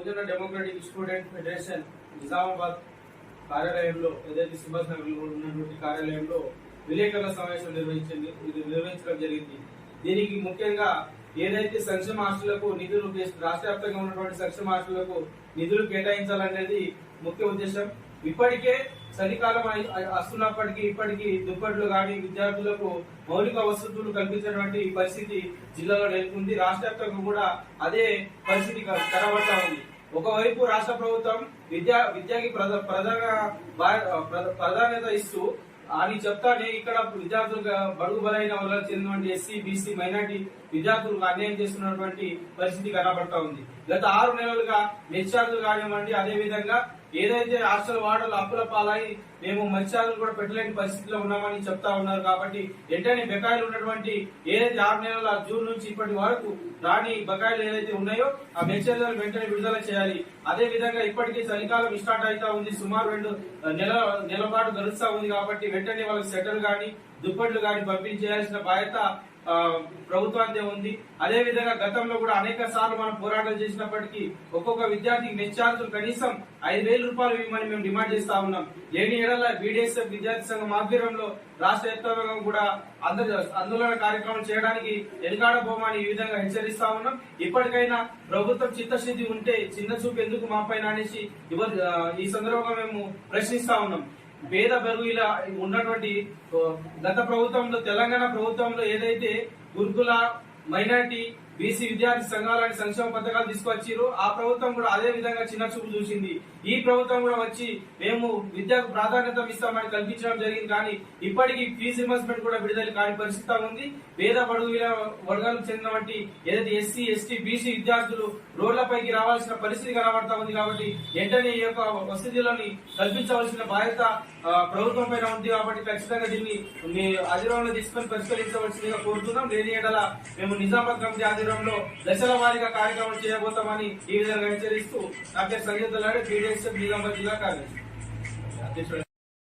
Bahujan democratic student federation Nizamabad కార్యాలయంలో ఏదైతే సుభాష్ నగర్లో ఉన్నటువంటి కార్యాలయంలో విలేకరుల సమావేశం నిర్వహించింది. ఇది నిర్వహించడం జరిగింది. దీనికి ముఖ్యంగా ఏదైతే సంక్షేమ ఆస్తులకు నిధులు రాష్ట్ర వ్యాప్తంగా ఉన్నటువంటి సంక్షేమ ఆస్తులకు నిధులు కేటాయించాలనేది ముఖ్య ఉద్దేశం. ఇప్పటికే చలికాలం అయి- వస్తున్నప్పటికీ ఇప్పటికీ దుప్పట్లు కానీ విద్యార్థులకు మౌలిక వసతులు కల్పించినటువంటి పరిస్థితి జిల్లాలో నెలకొంది. రాష్ట్ర కూడా అదే పరిస్థితి క- కనబడతా ఉంది. ఒకవైపు రాష్ట్ర ప్రభుత్వం విద్యా విద్యకి ప్రధాన ప్రాధాన్యత ఇస్తూ అని చెప్తానే ఇక్కడ విద్యార్థులు బడుగు బలైన వర్గాలకు చెందినటువంటి ఎస్సీ బీసీ మైనార్టీ విద్యార్థులకు అన్యాయం చేస్తున్నటువంటి పరిస్థితి కనబడతా ఉంది. గత ఆరు నెలలుగా మెచ్చార్జులు కానివ్వండి అదే విధంగా ఏదైతే హాస్టల్ వాడలు అప్పుల పాలై మేము మత్స్యాలు కూడా పెట్టలేని పరిస్థితిలో ఉన్నామని చెప్తా ఉన్నారు కాబట్టి వెంటనే బకాయిలు ఉన్నటువంటి ఏదైతే ఆరు నెలల జూన్ నుంచి ఇప్పటి వరకు రాని బకాయిలు ఏదైతే ఉన్నాయో ఆ మెచ్చార్జీలు వెంటనే విడుదల చేయాలి. అదే విధంగా ఇప్పటికీ చలికాలం స్టార్ట్ అవుతా ఉంది. సుమారు రెండు నెల నెల పాటు గడుస్తా ఉంది కాబట్టి వెంటనే వాళ్ళకి సెటర్ గాని దుప్పట్లు గాని పంపించేయాల్సిన బాధ్యత ప్రభుత్వానికి ఉంది. అదే విధంగా గతంలో కూడా అనేక సార్లు మనం పోరాటం చేసినప్పటికీ ఒక్కొక్క విద్యార్థికి నిశ్చార్జులు కనీసం ఐదు వేల రూపాయలు ఇవ్వమని మేము డిమాండ్ చేస్తా ఉన్నాం. లేని ఏడల బీడీఎస్ఎఫ్ విద్యార్థి సంఘం ఆధ్వర్యంలో రాష్ట్ర వ్యాప్తంగా కూడా అందరు ఆందోళన కార్యక్రమం చేయడానికి ఎనకాడబోమని ఈ విధంగా హెచ్చరిస్తా ఉన్నాం. ఇప్పటికైనా ప్రభుత్వం చిత్తశుద్ధి ఉంటే చిన్న చూపు ఎందుకు మా పైన అనేసి ఈ సందర్భంగా మేము ప్రశ్నిస్తా ఉన్నాం. పేద బరువుల ఉన్నటువంటి గత ప్రభుత్వంలో తెలంగాణ ప్రభుత్వంలో ఏదైతే గురుకుల మైనార్టీ బీసీ విద్యార్థి సంఘాలని సంక్షేమ పథకాలు తీసుకొచ్చారు ఆ ప్రభుత్వం కూడా అదే విధంగా చిన్న చూపు చూసింది. ఈ ప్రభుత్వం కూడా వచ్చి మేము విద్యకు ప్రాధాన్యత ఇస్తామని కల్పించడం జరిగింది. కానీ ఇప్పటికీ ఫీజు రిమర్స్మెంట్ కూడా విడుదల కాని పరిస్థితి ఉంది. పేద బడుగుల వర్గాలకు చెందినటువంటి ఏదైతే ఎస్సీ ఎస్టీ బీసీ విద్యార్థులు రోడ్లపైకి రావాల్సిన పరిస్థితి కనబడతా ఉంది కాబట్టి వెంటనే ఈ యొక్క వసతులని కల్పించవలసిన బాధ్యత ప్రభుత్వం పైన ఉంది కాబట్టి ఖచ్చితంగా దీన్ని మీ ఆధ్వర్యంలో తీసుకొని పరిష్కరించవలసిందిగా కోరుతున్నాం. లేని ఎడల మేము నిజామాబాద్ కమిటీ ఆధ్వర్యంలో దశల వారీగా కార్యక్రమం చేయబోతామని ఈ విధంగా హెచ్చరిస్తూ నా పేరు సంగీత లాడే పీడిఎస్ నిజామాబాద్ జిల్లా కార్యదర్శి. అధ్యక్షుడు